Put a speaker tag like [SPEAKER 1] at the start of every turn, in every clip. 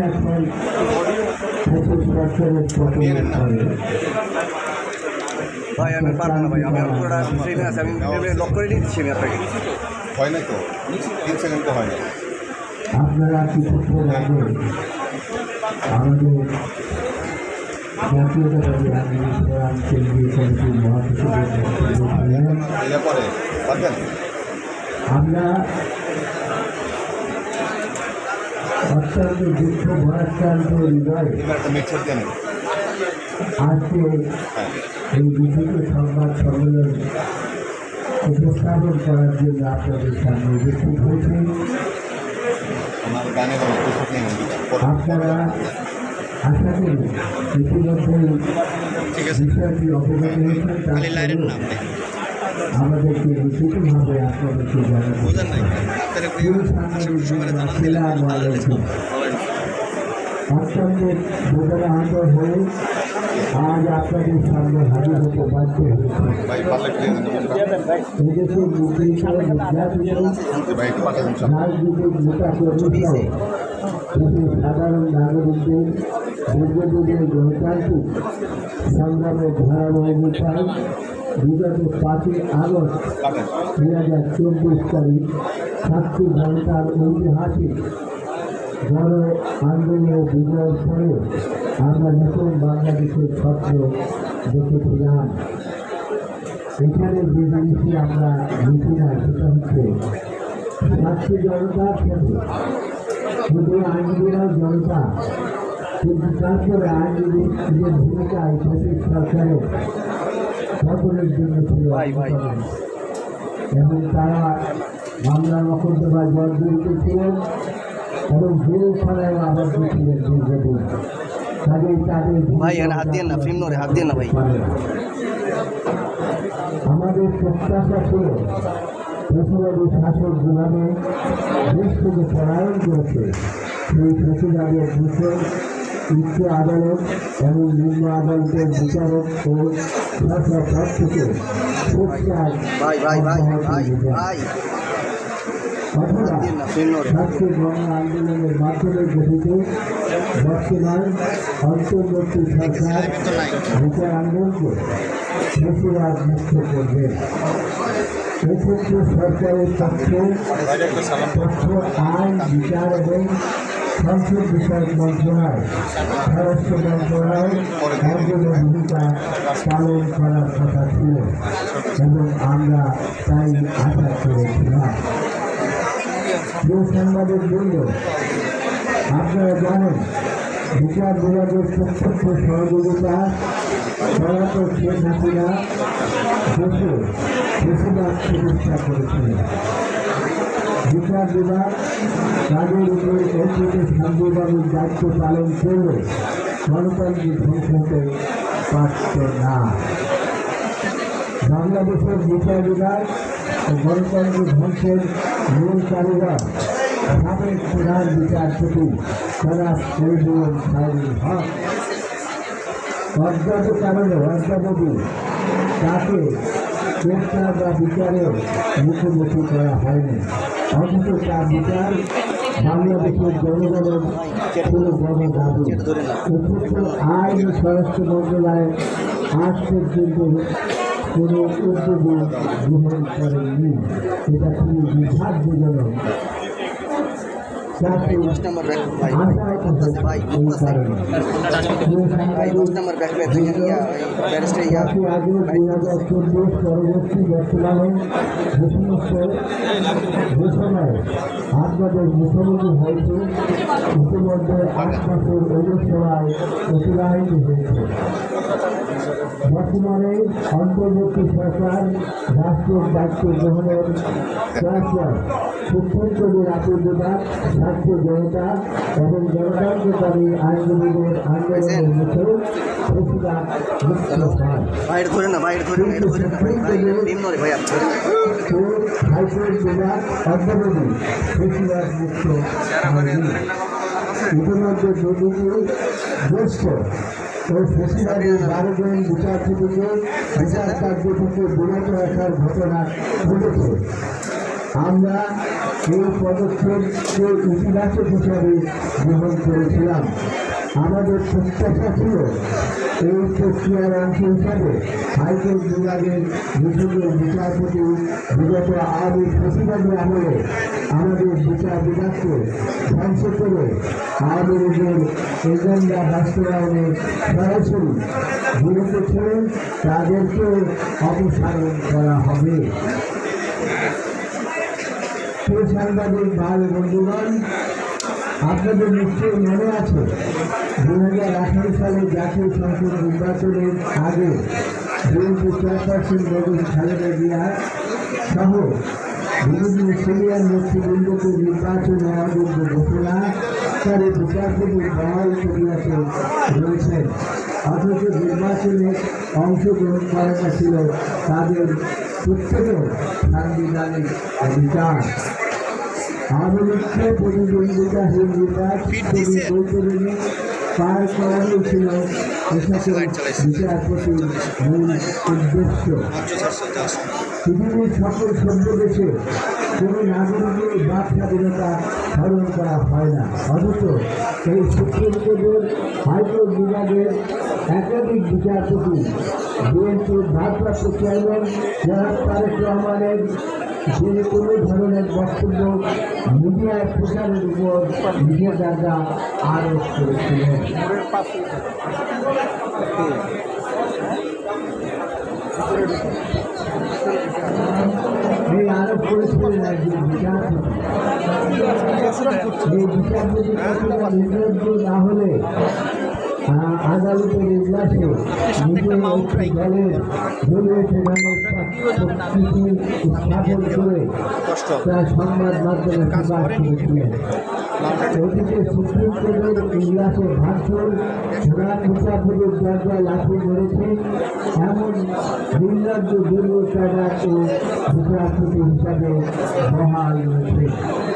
[SPEAKER 1] এখন পঁচিশ বছরের
[SPEAKER 2] ভাই আমি পারব না ভাই আমি পুরোটা ট্রেনে আছে আমি আমি লক করে দিচ্ছি আমি আপনাকে।
[SPEAKER 3] হয় না তো? তিন সেকেন্ড তো হয় না
[SPEAKER 1] আপনারা কিছুক্ষণ আগে আমাদের জাতীয়তাবাদী আন্দোলন কেন্দ্রীয় কমিটির মহাসচিবের বক্তব্য শুনলেন
[SPEAKER 3] ইয়ে পরে পারবেন
[SPEAKER 1] আমরা অত্যন্ত দুঃখ ভরাক্রান্ত হৃদয়ে আজকে এই বিশেষ সংবাদ সম্মেলন উপস্থাপন করার জন্য আপনাদের সামনে উপস্থিত হয়েছে। আপনারা আশা করি
[SPEAKER 3] আছে।
[SPEAKER 1] বিষয়টি অবগত হয়েছেন। তারপরেও আমাদেরকে লিখিতভাবে আপনাদেরকে অত্যন্ত বেদনাহত হয়ে আজ আপনাদের সামনে হাজির হতে বাধ্য হয়েছে।
[SPEAKER 3] ভাই পারলে প্লিজ
[SPEAKER 1] এদেশের নির্দিষ্ট নির্যাতিত
[SPEAKER 3] ভাই একটু পাঠাবেন সব।
[SPEAKER 1] রাজনৈতিক নেতা কর্মী দেশের সাধারণ নাগরিকদের দীর্ঘদিনের গণতান্ত্রিক সংগ্রামের ধারাবাহিকতায় বিগত পাঁচই আগস্ট দুই হাজার চব্বিশ তারিখ ছাত্রী জনতার ঐতিহাসিক গণ আন্দোলনের বিজয়ের পরে আমরা নতুন বাংলাদেশের স্বপ্ন দেখেছিলাম। এখানে যে জিনিসটি আমরা লিখি না, সেটা হচ্ছে ছাত্রী জনতার সাথে শুধু আইনজীবীরাও জনতা। কিন্তু তারপরে আইনজীবীদের ভূমিকা এই সরকারের সকলের জন্য ছিল। এবং তারা মামলা মকদ্দ বা জর্জরিত ছিলেন এবং জেল ছাড়াও আবদ্ধ ছিলেন দীর্ঘদিন কাজেই তাদের
[SPEAKER 2] ভাই এখানে হাত দিয়ে না ফিল্ম নরে হাত দিয়ে না ভাই।
[SPEAKER 1] আমাদের প্রত্যাশা ছিল ফেসিবাদী শাসক যেভাবে দেশ থেকে পলায়ন করেছে। সেই ফেসিবাদের দূষণ উচ্চ আদালত এবং নিম্ন আদালতের বিচারক ও পদ থেকে ছাত্র গণ আন্দোলনের মাধ্যমে গঠিত বর্তমান অন্তর্বর্তী সরকার বিচার আন্দোলনকে বেশিরভাগ মুক্ত করবে। এক্ষেত্রে সরকারের পক্ষে তথ্য আইন বিচার এবং সংসদ বিষয়ক মন্ত্রণালয় স্বরাষ্ট্র মন্ত্রণালয় অগ্রণী ভূমিকা পালন করার কথা ছিল এবং আমরা তাই আশা করেছিলাম। প্রিয় সাংবাদিক বৃন্দ, আপনারা জানেন, বিচার বিভাগের প্রত্যক্ষ সহযোগিতা পলাতক শেখ হাসিনা দেশে বেশিরভাগ চিকিৎসা করেছিলেন। বিচার বিভাগ, তাদের উপর অর্পিত সাংবিধানিক দায়িত্ব পালন করলে গণতান্ত্রিক ধ্বংস হতে পারত না। বাংলাদেশের বিচার বিভাগ গণতন্ত্র ধ্বংসের মূল কারিগর সাবেক প্রধান বিচারপতি অজ্ঞাত কারণে অদ্যাবধি তাকে চেষ্টা বা বিচারের মুখোমুখি করা হয়নি। অথচ তার বিচার বাংলাদেশের জনগণের ছিল বড় দাবি এক্ষেত্রে আইন স্বরাষ্ট্র মন্ত্রণালয় আজ কোনো উদ্যোগ গ্রহণ করেননি। এটা খুবই দুর্ভাগ্যজনক। যাতে
[SPEAKER 2] দশ নম্বর ব্যাগ ভাই ভাই
[SPEAKER 1] এই কারণে
[SPEAKER 2] ভাই দশ নম্বর ব্যাগ ব্যাগ তুই ইয়া ব্যারিস্টার ইয়া
[SPEAKER 1] দুই চব্বিশ পরবর্তী বর্তমানে যে সমস্ত যে সময় আপনাদের মুখোমুখি হয়েছে ইতিমধ্যে আট মাসের অভিসভায় অতিবাহিত হয়েছে বর্তমানে অন্তর্বর্তী সরকার রাষ্ট্রের দায়িত্ব গ্রহণের প্রয়াস সুপ্রিম রাতের বিভাগ ছাত্র জনতা এবং গণতন্ত্রকারী আইনজীবীদের আন্দোলনের মুখে বেশিরভাগ মুক্ত
[SPEAKER 2] ভাই এটা ধরে না ভাই ধরে না ধরে না ভাই ভাই ফিল্ম নরে ভাই আপনি
[SPEAKER 1] কোর্ট হাইকোর্ট বিভাগ অদ্যাবধি বেশিরভাগ মুক্ত ইতিমধ্যে দুর্নীতি গ্রস্ত ও ফেসিবাদের বারো ঘটনা আমরা এই পদক্ষেপকে ইতিবাচক হিসাবে গ্রহণ করেছিলাম। আমাদের প্রত্যাশা ছিল এই প্রক্রিয়ার অংশ হিসাবে হাইকোর্ট বিভাগের বিশেষজ্ঞ বিচারপতি বিগত আওয়ামী প্রতিবাদী আমলে আমাদের বিচার বিভাগকে ধ্বংস করে আওয়ামী লীগের এজেন্ডা বাস্তবায়নে সরাসরি জড়িত ছিলেন তাদেরকে অপসারণ করা হবে। সাংবাদিক ভাই বন্ধুগণ, আপনাদের নিশ্চয়ই মনে আছে দু হাজার আঠারো সালে জাতীয় সংসদ নির্বাচনের আগে বিএনপি চেয়ারপারসন বেগম খালেদা জিয়া সহ বিভিন্ন সিনিয়র নেতৃবৃন্দকে নির্বাচন অযোগ্য ঘোষণা করে বিচারপতি বহাল প্রক্রিয়াতে রয়েছেন অথচ নির্বাচনে অংশগ্রহণ করাটা ছিল তাদের প্রত্যেকের সাংবিধানিক অধিকার আধুনিককে প্রতিদ্বন্দ্বিতাহীন নির্বাচনী পার করানোই ছিল বিচারপতির মূল উদ্দেশ্য পৃথিবীর সকল সভ্য দেশে কোনো নাগরিকের বাক স্বাধীনতা স্মরণ করা হয় না। অথচ এই সুপ্রিম কোর্টের হাইকোর্ট বিভাগের একাধিক বিচারপতি, বিএনপির ভারপ্রাপ্ত চেয়ারম্যান জনাব তারেক রহমানের যে কোনো ধরনের বক্তব্য মিডিয়ায় প্রচারের উপর নিষেধাজ্ঞা আরোপ করেছিলেন। এই আরোপ কখনো নির্লজ্জ না হলে আহ, আদালতের ইজলাসে নিজে দলের দলীয় সেখানে স্থাপন করে তার সংবাদ মাধ্যমে প্রকাশ করেছিলেন অতীতে সুপ্রিম কোর্টের ইজলাসে ভাষণ প্রধান বিচারপতির দরজায় লাঠি ধরেছে এমন নির্লজ্জ দলীয় ক্যাডার ও বিচারপতি হিসাবে বহাল রয়েছে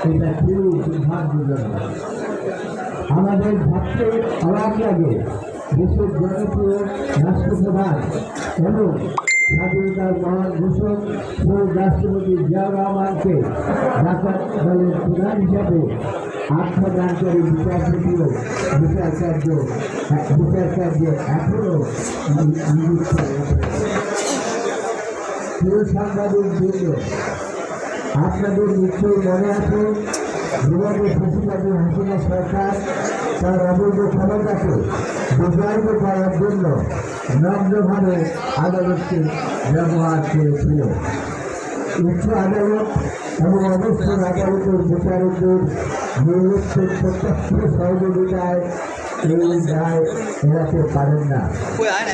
[SPEAKER 1] এটা খুবই দুর্ভাগ্যজনক আমাদের ভাবতে অবাক লাগে। দেশের জনপ্রিয় রাষ্ট্রপ্রধান এবং স্বাধীনতার মহান ঘোষক ও রাষ্ট্রপতি জিয়াউর রহমানকে ঢাকা দলের প্রধান হিসাবে আত্মদানকারী বিচারপতিও, বিচারকার্য বিচারকার্য এখনও সাংবাদিক আপনাদের নিশ্চয়ই মনে আছে বিভাগের ফেসিবাদী হাসিনা সরকার তার অবৈধ ক্ষমতাকে বিজয়িত করার জন্য নগ্নভাবে আদালতকে ব্যবহার করেছিল উচ্চ আদালত এবং অবস্থান আদালতের বিচারকদের নির্দিষ্ট প্রত্যক্ষ সহযোগিতায় এই দায় এড়াতে পারেন না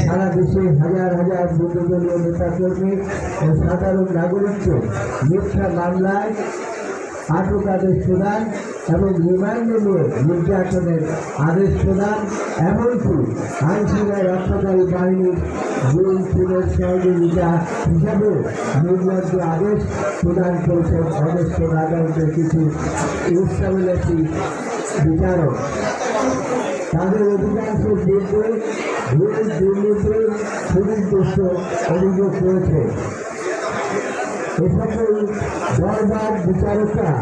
[SPEAKER 1] সারা দেশে হাজার হাজার যুদ্ধদলীয় নেতাকর্মী ও সাধারণ নাগরিককে মিথ্যা মামলায় আটক আদেশ প্রদান এবং রিমান্ডে নিয়ে নির্যাতনের আদেশ প্রদান, এমনকি আইনশৃঙ্খলা রক্ষাকারী বাহিনীর জুন খুনের সহযোগিতা হিসাবে নির্লজ্জ আদেশ প্রদান করেছেন। অবস্থন আদালতের কিছু ইস্টাবিলিটি বিচারক। তাদের অধিকাংশের বিরুদ্ধে ঘুষ দুর্নীতি সুনির্দিষ্ট অভিযোগ রয়েছে এসকল দরবার বিচারকরা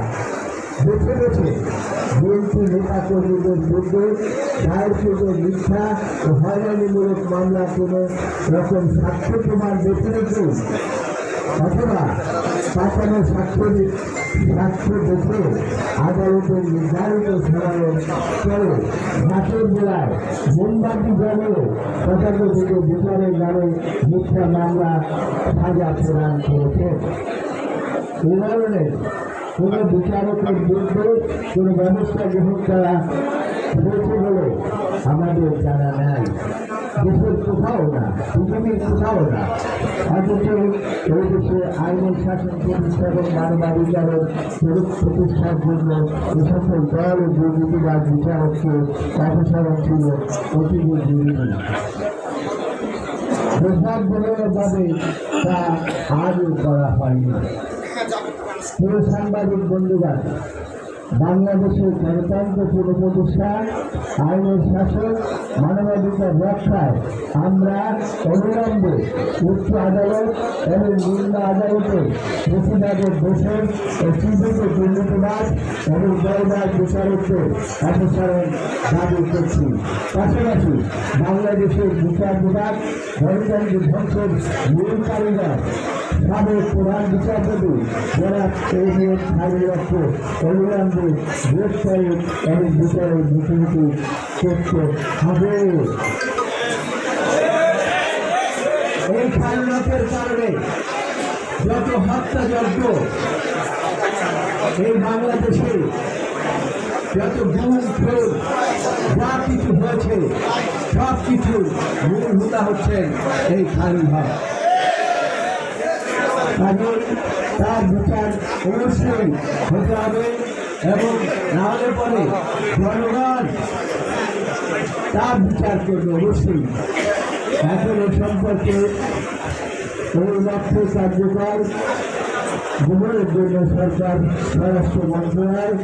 [SPEAKER 1] বেছে বেছে বিএনপি নেতা কর্মীদের বিরুদ্ধে দায়েরকৃত মিথ্যা ও হয়রানিমূলক মামলা কোনো রকম সাক্ষ্য প্রমাণ বেছে রেখে অথবা পাঠানো সাক্ষ্য সাক্ষ্য দেখে আদালতের নির্ধারিত সময়ে চলে। ঘাটের বেলায় মোমবাতি জ্বালিয়ে তথাকথিত বিচারের নামে মিথ্যা মামলা, সাজা প্রদান করেছে। ধরনের কোনো বিচারকের বিরুদ্ধে কোনো ব্যবস্থা গ্রহণ করা হয়েছে বলে আমাদের জানা নাই। দেশের কোথাও না পৃথিবীর কোথাও না। অথচ এই দেশে আইনের শাসন প্রতিষ্ঠা এবং মানবাধিকারের প্রতিষ্ঠার জন্য এ সকল দল ও দুর্নীতিবাদ বিচারককে অপসারণ ছিল অতীব জরুরি দুর্ভাগ্যজনকভাবে তা আজও করা হয়নি। প্রিয় সাংবাদিক বাংলাদেশের গণতন্ত্র আইনের শাসন মানবাধিকার রক্ষায় আমরা অবিলম্বে উচ্চ আদালত এবং নিম্ন আদালতে বেশিরভাগের দোষের ও চিহ্নিত দুর্নীতিবাদ এবং জয়বাদ বিচারককে অপসারণ দাবি করছি। পাশাপাশি বাংলাদেশের বিচার বিভাগ গণতন্ত্র ধ্বংসের মূল সাবেক প্রধান বিচারপতি যারা এই নিয়ে স্থায়ী লক্ষ্য অবিলম্বে গ্রেফতারি এবং বিচারের মুখোমুখি করতে হবে এই খালনাথের কারণে যত হত্যাযজ্ঞ এই বাংলাদেশে যত খুন যা কিছু হয়েছে সব কিছু মূলভূতা হচ্ছেন এই খালি ভাব কাজে তার বিচার অবশ্যই হতে হবে এবং না হলে পরে জনগণ তার বিচার করবে অবশ্যই। এখন এ সম্পর্কে পরিবর্তন কার্যকর। গ্রহণের জন্য সরকার স্বরাষ্ট্র মন্ত্রণালয়,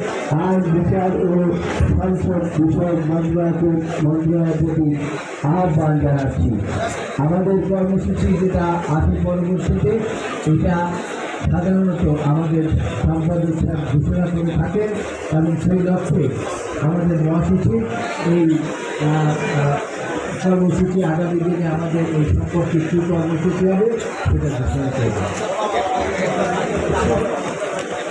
[SPEAKER 1] আইন, বিচার ও সংসদ বিষয়ক মন্ত্রণালয়কে মন্ত্রণালয়ের প্রতি আহ্বান জানাচ্ছি। আমাদের কর্মসূচি যেটা আছে পরবর্তীতে এটা সাধারণত আমাদের সম্পাদক স্যার ঘোষণা করে থাকেন এবং সেই লক্ষ্যে আমাদের মহাসচিব এই কর্মসূচি আগামী দিনে আমাদের এই সম্পর্কে কী কর্মসূচি হবে সেটা ঘোষণা করবে